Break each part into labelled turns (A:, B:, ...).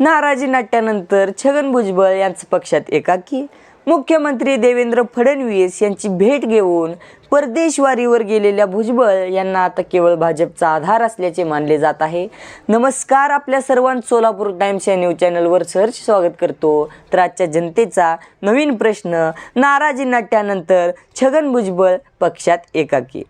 A: नाराजी नाट्यानंतर छगन भुजबळ यांचं पक्षात एकाकी. मुख्यमंत्री देवेंद्र फडणवीस यांची भेट घेऊन परदेशवारीवर गेलेल्या भुजबळ यांना आता केवळ भाजपचा आधार असल्याचे मानले जात आहे. नमस्कार आपल्या सर्वांत सोलापूर टाइम्स या न्यूज चॅनलवर सहर्ष स्वागत करतो. तर आजच्या जनतेचा नवीन प्रश्न नाराजी नाट्यानंतर छगन भुजबळ पक्षात एकाकी.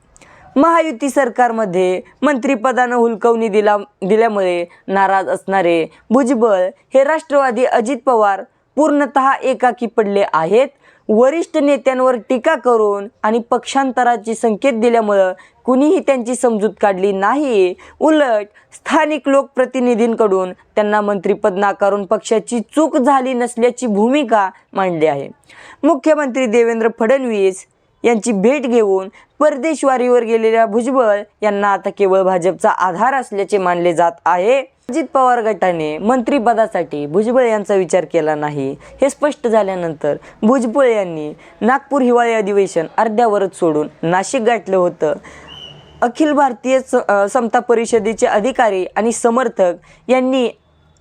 A: महायुती सरकारमध्ये मंत्रिपदानं हुलकवणी दिला दिल्यामुळे नाराज असणारे भुजबळ हे राष्ट्रवादी अजित पवार पूर्णतः एकाकी पडले आहेत. वरिष्ठ नेत्यांवर टीका करून आणि पक्षांतराचे संकेत दिल्यामुळं कुणीही त्यांची समजूत काढली नाही. उलट स्थानिक लोकप्रतिनिधींकडून त्यांना मंत्रिपद नाकारून पक्षाची चूक झाली नसल्याची भूमिका मांडली आहे. मुख्यमंत्री देवेंद्र फडणवीस यांची भेट घेऊन परदेशवारीवर गेलेल्या भुजबळ यांना आता केवळ भाजपचा आधार असल्याचे मानले जात आहे. अजित पवार गटाने मंत्रिपदासाठी भुजबळ यांचा विचार केला नाही. हे स्पष्ट झाल्यानंतर भुजबळ यांनी नागपूर हिवाळी अधिवेशन अर्ध्यावरच सोडून नाशिक गाठलं होतं. अखिल भारतीय स समता परिषदेचे अधिकारी आणि समर्थक यांनी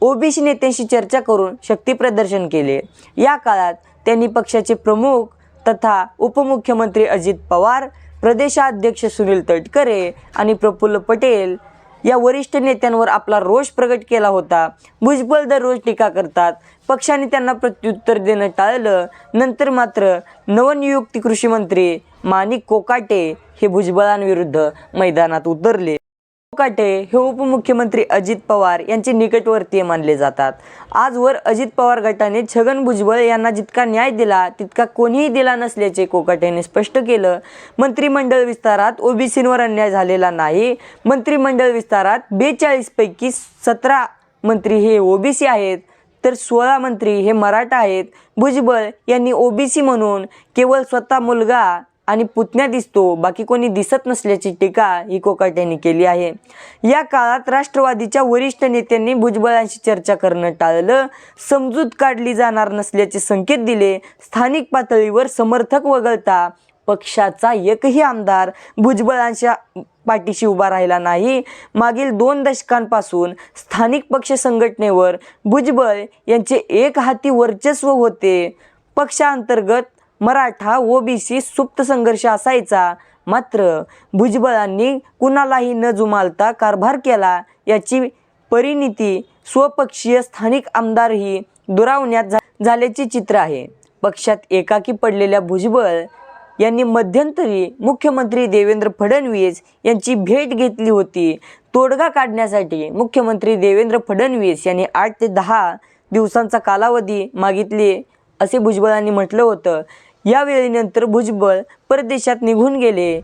A: ओबीसी नेत्यांशी चर्चा करून शक्ती प्रदर्शन केले. या काळात त्यांनी पक्षाचे प्रमुख तथा उपमुख्यमंत्री अजित पवार प्रदेशाध्यक्ष सुनील तटकरे आणि प्रफुल्ल पटेल या वरिष्ठ नेत्यांवर आपला रोष प्रकट केला होता. भुजबळ दररोज टीका करतात. पक्षाने त्यांना प्रत्युत्तर देणं टाळलं. नंतर मात्र नवनियुक्ती कृषी मंत्री माणिक कोकाटे हे भुजबळांविरुद्ध मैदानात उतरले. कोकाटे हे उपमुख्यमंत्री अजित पवार यांचे निकटवर्तीय मानले जातात. आजवर अजित पवार गटाने छगन भुजबळ यांना जितका न्याय दिला तितका कोणीही दिला नसल्याचे कोकाटेने स्पष्ट केलं. मंत्रिमंडळ विस्तारात ओबीसींवर अन्याय झालेला नाही. मंत्रिमंडळ विस्तारात बेचाळीसपैकी सतरा मंत्री हे ओबीसी आहेत तर सोळा मंत्री हे मराठा आहेत. भुजबळ यांनी ओबीसी म्हणून केवळ स्वतः मुलगा आणि पुतण्या दिसतो. बाकी कोणी दिसत नसल्याची टीका ही कोकाट्यांनी केली आहे. या काळात राष्ट्रवादीच्या वरिष्ठ नेत्यांनी भुजबळांशी चर्चा करणं टाळलं. समजूत काढली जाणार नसल्याचे संकेत दिले. स्थानिक पातळीवर समर्थक वगळता पक्षाचा एकही आमदार भुजबळांच्या पाठीशी उभा राहिला नाही. मागील दोन दशकांपासून स्थानिक पक्ष संघटनेवर भुजबळ यांचे एक हाती वर्चस्व होते. पक्षांतर्गत मराठा ओबीसी सुप्त संघर्ष असायचा. मात्र भुजबळांनी कुणालाही न जुमालता कारभार केला याची परिणिती स्वपक्षीय स्थानिक आमदारही दुरावण्यात झाल्याचे चित्र आहे. पक्षात एकाकी पडलेल्या भुजबळ यांनी मध्यंतरी मुख्यमंत्री देवेंद्र फडणवीस यांची भेट घेतली होती. तोडगा काढण्यासाठी मुख्यमंत्री देवेंद्र फडणवीस यांनी आठ ते दहा दिवसांचा कालावधी मागितले असे भुजबळांनी म्हटलं होतं. यावेळीनंतर भुजबळ परदेशात निघून गेले.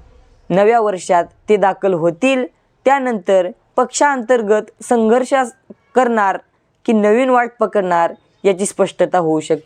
A: नव्या वर्षात ते दाखल होतील. त्यानंतर पक्षांतर्गत संघर्ष करणार की नवीन वाट पकडणार याची स्पष्टता होऊ शकेल.